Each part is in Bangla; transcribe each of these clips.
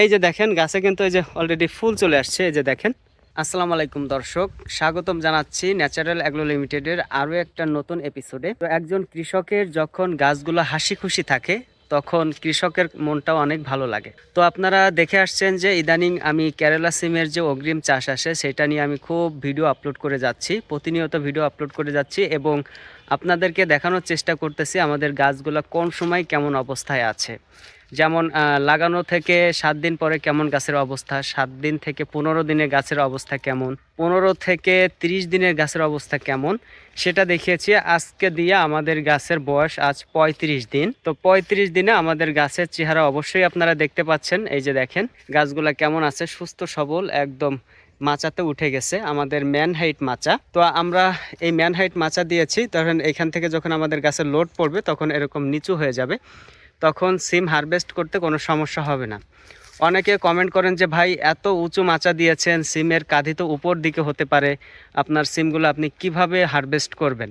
এই যে দেখেন, গাছে কিন্তু এই যে অলরেডি ফুল চলে আসছে, এই যে দেখেন। আসসালামু আলাইকুম দর্শক, স্বাগতম জানাচ্ছি ন্যাচারাল অ্যাগ্রো লিমিটেডের আরও একটা নতুন এপিসোডে তো একজন কৃষকের যখন গাছগুলো হাসি খুশি থাকে, তখন কৃষকের মনটাও অনেক ভালো লাগে। তো আপনারা দেখে আসছেন যে ইদানিং আমি কেরালা সিমের যে অগ্রিম চাষ আসে, সেটা নিয়ে আমি খুব ভিডিও আপলোড করে যাচ্ছি, প্রতিনিয়ত ভিডিও আপলোড করে যাচ্ছি এবং আপনাদেরকে দেখানোর চেষ্টা করতেছি আমাদের গাছগুলো কোন সময় কেমন অবস্থায় আছে। যেমন লাগানো থেকে সাত দিন পরে কেমন গাছের অবস্থা? সাত দিন থেকে পনেরো দিনের গাছের অবস্থা কেমন? পনেরো থেকে তিরিশ দিনের গাছের অবস্থা কেমন? সেটা দেখিয়েছি। আজকে দিয়ে আমাদের গাছের বয়স আজ পঁয়ত্রিশ দিন। তো পঁয়ত্রিশ দিনে আমাদের গাছের চেহারা অবশ্যই আপনারা দেখতে পাচ্ছেন। এই যে দেখেন, গাছগুলা কেমন আছে? সুস্থ, সবল, একদম মাচাতে উঠে গেছে আমাদের ম্যান হাইট মাচা। তো আমরা এই ম্যান হাইট মাচা দিয়েছি। তখন এখান থেকে যখন আমাদের গাছের লোড পড়বে তখন এরকম নিচু হয়ে যাবে। তখন সিম হারভেস্ট করতে কোনো সমস্যা হবে না। অনেকে কমেন্ট করেন যে, ভাই, এত উঁচু মাচা দিয়েছেন, সিমের কাঁধি তো উপর দিকে হতে পারে, আপনার সিমগুলো আপনি কীভাবে হারভেস্ট করবেন?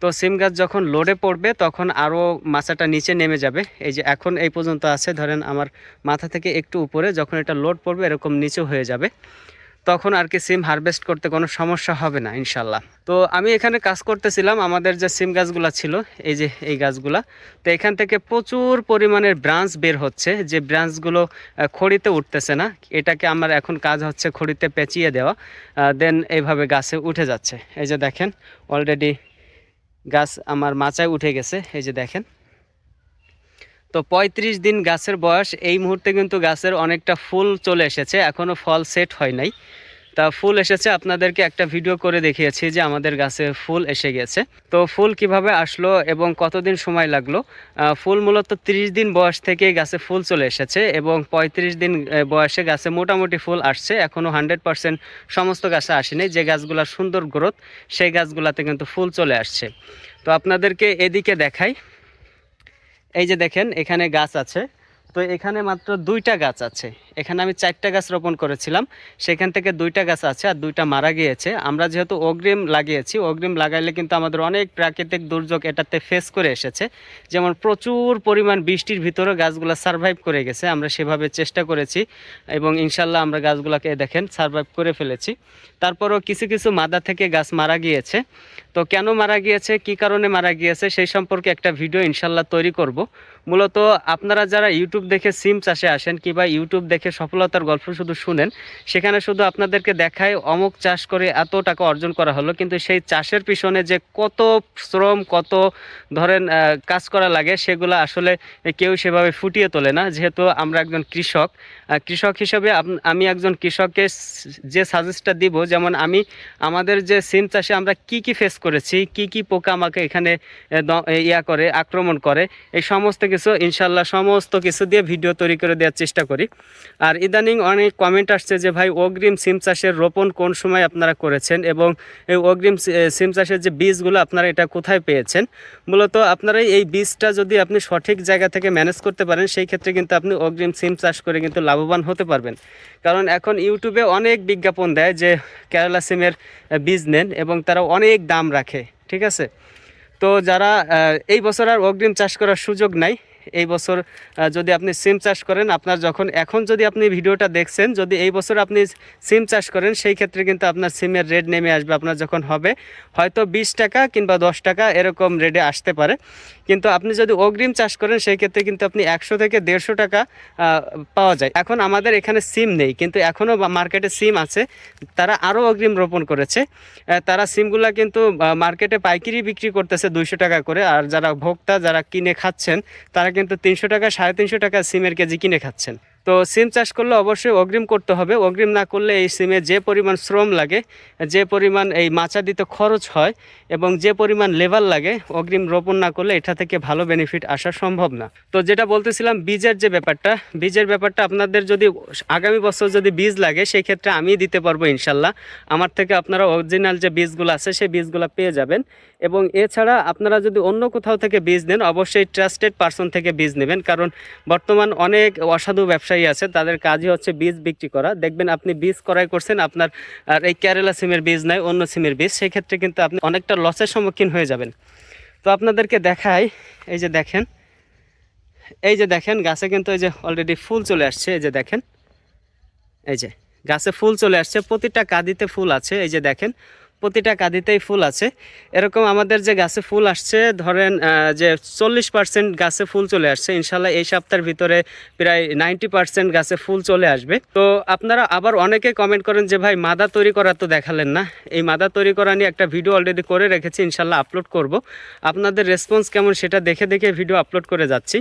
তো সিম গাছ যখন লোডে পড়বে, তখন আরও মাচাটা নিচে নেমে যাবে। এই যে এখন এই পর্যন্ত আছে, ধরেন আমার মাথা থেকে একটু উপরে, যখন এটা লোড পড়বে, এরকম নিচু হয়ে যাবে। তখন আর কি সিম হারভেস্ট করতে কোনো সমস্যা হবে না, ইনশাল্লাহ। তো আমি এখানে কাজ করতেছিলাম, আমাদের যে সিম গাছগুলা ছিল, এই যে এই গাছগুলা, তো এখান থেকে প্রচুর পরিমাণের ব্রাঞ্চ বের হচ্ছে, যে ব্রাঞ্চগুলো খড়িতে উঠতেছে না, এটাকে আমার এখন কাজ হচ্ছে খড়িতে পেঁচিয়ে দেওয়া দেন এইভাবে গাছে উঠে যাচ্ছে। এই যে দেখেন অলরেডি গাছ আমার মাচায় উঠে গেছে, এই যে দেখেন। তো পঁয়ত্রিশ দিন গাছের বয়স, এই মুহূর্তে কিন্তু গাছের অনেকটা ফুল চলে এসেছে এখনও ফল সেট হয় নাই। তা ফুল এসেছে। আপনাদেরকে একটা ভিডিও করে দেখিয়েছি যে আমাদের গাছে ফুল এসে গেছে। তো ফুল কীভাবে আসলো এবং কতদিন সময় লাগল? ফুল মূলত 30 দিন বয়স থেকে গাছে ফুল চলে এসেছে এবং 35 দিন বয়সে গাছে মোটামুটি ফুল আসছে। এখনও হান্ড্রেড পার্সেন্ট সমস্ত গাছে আসেনি। যে গাছগুলোর সুন্দর গ্রোথ, সেই গাছগুলোতে কিন্তু ফুল চলে আসছে। তো আপনাদেরকে এদিকে দেখাই। এই যে দেখেন, এখানে গাছ আছে। তো এখানে মাত্র দুইটা গাছ আছে। এখানে আমি চারটা গাছ রোপণ করেছিলাম। সেখান থেকে দুইটা গাছ আছে আর দুইটা মারা গিয়েছে। আমরা যেহেতু অগ্রিম লাগিয়েছি, অগ্রিম লাগাইলে কিন্তু আমাদের অনেক প্রাকৃতিক দুর্যোগ এটাতে ফেস করে এসেছে। যেমন প্রচুর পরিমাণ বৃষ্টির ভিতরে গাছগুলো সারভাইভ করে গেছে, আমরা সেভাবে চেষ্টা করেছি এবং ইনশাল্লাহ আমরা গাছগুলোকে দেখেন সারভাইভ করে ফেলেছি। তারপরও কিছু কিছু মাদা থেকে গাছ মারা গিয়েছে। তো কেন মারা গিয়েছে, কি কারণে মারা গিয়েছে, সেই সম্পর্কে একটা ভিডিও ইনশাল্লাহ তৈরি করব। মূলত আপনারা যারা ইউটিউব দেখে সিম চাষে আসেন কিংবা ইউটিউব দেখে সফলতার গল্প শুধু শুনেন, সেখানে শুধু আপনাদেরকে দেখায় অমুক চাষ করে এত টাকা অর্জন করা হলো, কিন্তু সেই চাষের পিছনে যে কত শ্রম, কত ধরেন কাজ করা লাগে, সেগুলো আসলে কেউ সেভাবে ফুটিয়ে তোলে না। যেহেতু আমরা একজন কৃষক কৃষক হিসেবে আমি একজন কৃষককে যে সাজেস্টটা দিব, যেমন আমি, আমাদের যে সিম চাষে আমরা কি কি ফেস করেছি, কি কি পোকা আমাকে এখানে ইয়া করে, আক্রমণ করে, এই সমস্ত কিছু ইনশাল্লাহ সমস্ত কিছু দিয়ে ভিডিও তৈরি করে দেওয়ার চেষ্টা করি। আর ইদানিং অনেক কমেন্ট আসছে যে, ভাই, অগ্রিম সিম চাষের রোপণ কোন সময় আপনারা করেছেন? এবং এই অগ্রিম সিম চাষের যে বীজগুলো আপনারা এটা কোথায় পেয়েছেন? মূলত আপনারা এই বীজটা যদি আপনি সঠিক জায়গা থেকে ম্যানেজ করতে পারেন, সেই ক্ষেত্রে কিন্তু আপনি অগ্রিম সিম চাষ করে কিন্তু লাভবান হতে পারবেন। কারণ এখন ইউটিউবে অনেক বিজ্ঞাপন দেয় যে, কেরালা সিমের বীজ নেন এবং তারা অনেক দাম রাখে ঠিক আছে? তো যারা এই বছর আর অগ্রিম চাষ করার সুযোগ নাই এই বছর যদি আপনি সিম চাষ করেন, আপনার যখন, এখন যদি আপনি ভিডিওটা দেখছেন, যদি এই বছর আপনি সিম চাষ করেন, সেই ক্ষেত্রে কিন্তু আপনার সিমের রেট নেমে আসবে, আপনার যখন হবে, হয়তো বিশ টাকা কিংবা দশ টাকা এরকম রেটে আসতে পারে। কিন্তু আপনি যদি অগ্রিম চাষ করেন, সেই ক্ষেত্রে কিন্তু আপনি একশো থেকে দেড়শো টাকা পাওয়া যায়। এখন আমাদের এখানে সিম নেই, কিন্তু এখনও মার্কেটে সিম আছে, তারা আরও অগ্রিম রোপণ করেছে। তারা সিমগুলা কিন্তু মার্কেটে পাইকারি বিক্রি করতেছে দুইশো টাকা করে, আর যারা ভোক্তা, যারা কিনে খাচ্ছেন, তারা কিন্তু তিনশো টাকা সাড়ে তিনশো টাকা সিমের কেজি কিনে খাচ্ছেন। তো সিম চাষ করলে অবশ্যই অগ্রিম করতে হবে। অগ্রিম না করলে এই সিমে যে পরিমাণ শ্রম লাগে, যে পরিমাণ এই মাচা দিতে খরচ হয় এবং যে পরিমাণ লেবার লাগে, অগ্রিম রোপণ না করলে এটা থেকে ভালো বেনিফিট আসা সম্ভব না। তো যেটা বলতেছিলাম, বীজের যে ব্যাপারটা, বীজের ব্যাপারটা আপনাদের যদি আগামী বছর যদি বীজ লাগে, সেই ক্ষেত্রে আমি দিতে পারব ইনশাল্লাহ। আমার থেকে আপনারা অরিজিনাল যে বীজগুলো আছে, সেই বীজগুলো পেয়ে যাবেন। এবং এছাড়া আপনারা যদি অন্য কোথাও থেকে বীজ নেন, অবশ্যই ট্রাস্টেড পার্সন থেকে বীজ নেবেন। কারণ বর্তমান অনেক অসাধু ব্যবসায়ী আছে, তাদের কাজই হচ্ছে বীজ বিক্রি করা। দেখবেন আপনি বীজ ক্রয় করছেন, আপনার, আর এই কেরালা সিমের বীজ নয় অন্য সিমের বীজ সেই ক্ষেত্রে কিন্তু আপনি অনেকটা লসের সম্মুখীন হয়ে যাবেন। তো আপনাদেরকে দেখাই, এই যে দেখেন, এই যে দেখেন, গাছে কিন্তু এই যে অলরেডি ফুল চলে আসছে, এই যে দেখেন, এই যে, গাছে ফুল চলে আসছে, প্রতিটা কাদিতে ফুল আছে, এই যে দেখেন প্রতিটা কাদিতেই ফুল আছে। এরকম আমাদের যে গাছে ফুল আসছে, ধরেন যে চল্লিশ পার্সেন্ট গাছে ফুল চলে আসছে, ইনশাল্লাহ এই সপ্তাহের ভিতরে প্রায় নাইনটি পার্সেন্ট গাছে ফুল চলে আসবে। তো আপনারা আবার অনেকে কমেন্ট করেন যে, ভাই, মাদা তৈরি করা তো দেখালেন না। এই মাদা তৈরি করা নিয়ে একটা ভিডিও অলরেডি করে রেখেছি, ইনশাল্লাহ আপলোড করব। আপনাদের রেসপন্স কেমন সেটা দেখে দেখে ভিডিও আপলোড করে যাচ্ছি।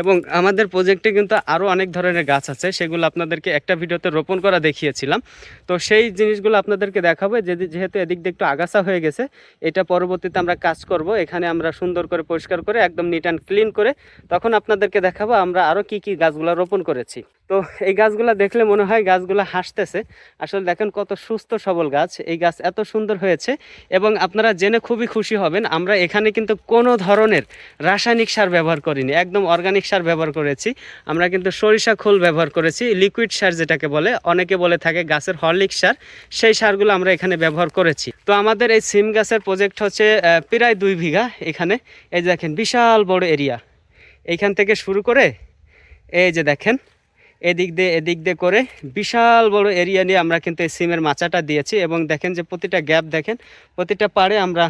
এবং আমাদের প্রজেক্টে কিন্তু আরও অনেক ধরনের গাছ আছে, সেগুলো আপনাদেরকে একটা ভিডিওতে রোপণ করা দেখিয়েছিলাম। তো সেই জিনিসগুলো আপনাদেরকে দেখাবো যেহেতু এদিক দিয়ে একটু আগাছা হয়ে গেছে। এটা পরবর্তীতে আমরা কাজ করব। এখানে আমরা সুন্দর করে পরিষ্কার করে একদম নিট অ্যান্ড ক্লিন করে তখন আপনাদেরকে দেখাবো আমরা আরও কি কি গাছগুলো রোপণ করেছি। তো এই গাছগুলো দেখলে মনে হয় গাছগুলো হাসতেছে। আসলে দেখেন কত সুস্থ সবল গাছ, এই গাছ এত সুন্দর হয়েছে এবং আপনারা জেনে খুবই খুশি হবেন, আমরা এখানে কিন্তু কোনো ধরনের রাসায়নিক সার ব্যবহার করিনি, একদম অর্গানিক সার ব্যবহার করেছি। আমরা কিন্তু সরিষা খোল ব্যবহার করেছি লিকুইড সার যেটাকে বলে, অনেকে বলে থাকে গাছের হরলিক সার, সেই সারগুলো আমরা এখানে ব্যবহার করেছি। তো আমাদের এই সিম গাছের প্রজেক্ট হচ্ছে প্রায় দুই বিঘা এখানে, এই দেখেন বিশাল বড় এরিয়া এইখান থেকে শুরু করে, এই যে দেখেন এদিক দিয়ে এদিক দিয়ে করে বিশাল বড় এরিয়া নিয়ে আমরা কিন্তু এই সিমের মাচাটা দিয়েছি। এবং দেখেন যে প্রতিটা গ্যাপ দেখেন, প্রতিটা পাড়ে আমরা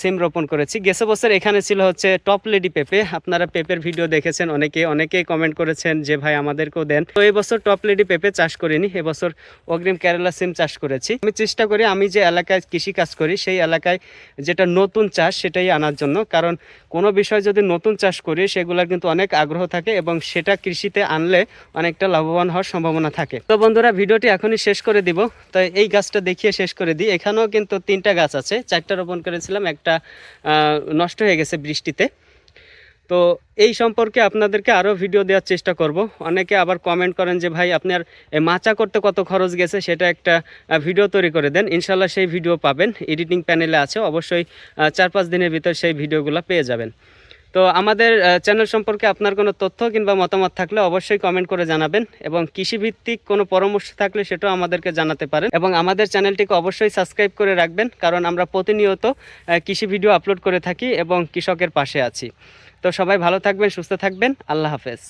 সিম রোপণ করেছি। গেছে বছর এখানে ছিল হচ্ছে টপ লেডি পেঁপে। আপনারা পেঁপের ভিডিও দেখেছেন, অনেকে, অনেকেই কমেন্ট করেছেন যে, ভাই, আমাদেরকেও দেন। তো এবছর টপ লেডি পেঁপে চাষ করিনি, এবছর অগ্রিম কেরালা সিম চাষ করেছি। আমি চেষ্টা করি, আমি যে এলাকায় কৃষি কাজ করি, সেই এলাকায় যেটা নতুন চাষ, সেটাই আনার জন্য। কারণ কোনো বিষয় যদি নতুন চাষ করি, সেগুলোর কিন্তু অনেক আগ্রহ থাকে এবং সেটা কৃষিতে আনলে অনেকটা লাভবান হওয়ার সম্ভাবনা থাকে। তো বন্ধুরা, ভিডিওটি এখনই শেষ করে দিব। তো এই গাছটা দেখিয়ে শেষ করে দিই। এখানেও কিন্তু তিনটা গাছ আছে, চারটা রোপণ করেছিলাম একটা নষ্ট হয়ে গেছে বৃষ্টিতে। তো এই সম্পর্কে আপনাদেরকে আরও ভিডিও দেওয়ার চেষ্টা করব। অনেকে আবার কমেন্ট করেন যে, ভাই আপনার মাচা করতে কত খরচ গেছে? সেটা একটা ভিডিও তৈরি করে দেন। ইনশাল্লাহ সেই ভিডিও পাবেন। এডিটিং প্যানেলে আছে। অবশ্যই চার পাঁচ দিনের ভিতর সেই ভিডিওগুলো পেয়ে যাবেন। তো আমাদের চ্যানেল সম্পর্কে আপনার কোনো তথ্য কিংবা মতামত থাকলে অবশ্যই কমেন্ট করে জানাবেন এবং কৃষিভিত্তিক কোনো পরামর্শ থাকলে সেটাও আমাদেরকে জানাতে পারেন এবং আমাদের চ্যানেলটিকে অবশ্যই সাবস্ক্রাইব করে রাখবেন কারণ আমরা প্রতিনিয়ত কৃষি ভিডিও আপলোড করে থাকি এবং কৃষকের পাশে আছি। তো সবাই ভালো থাকবেন, সুস্থ থাকবেন। আল্লাহ হাফেজ।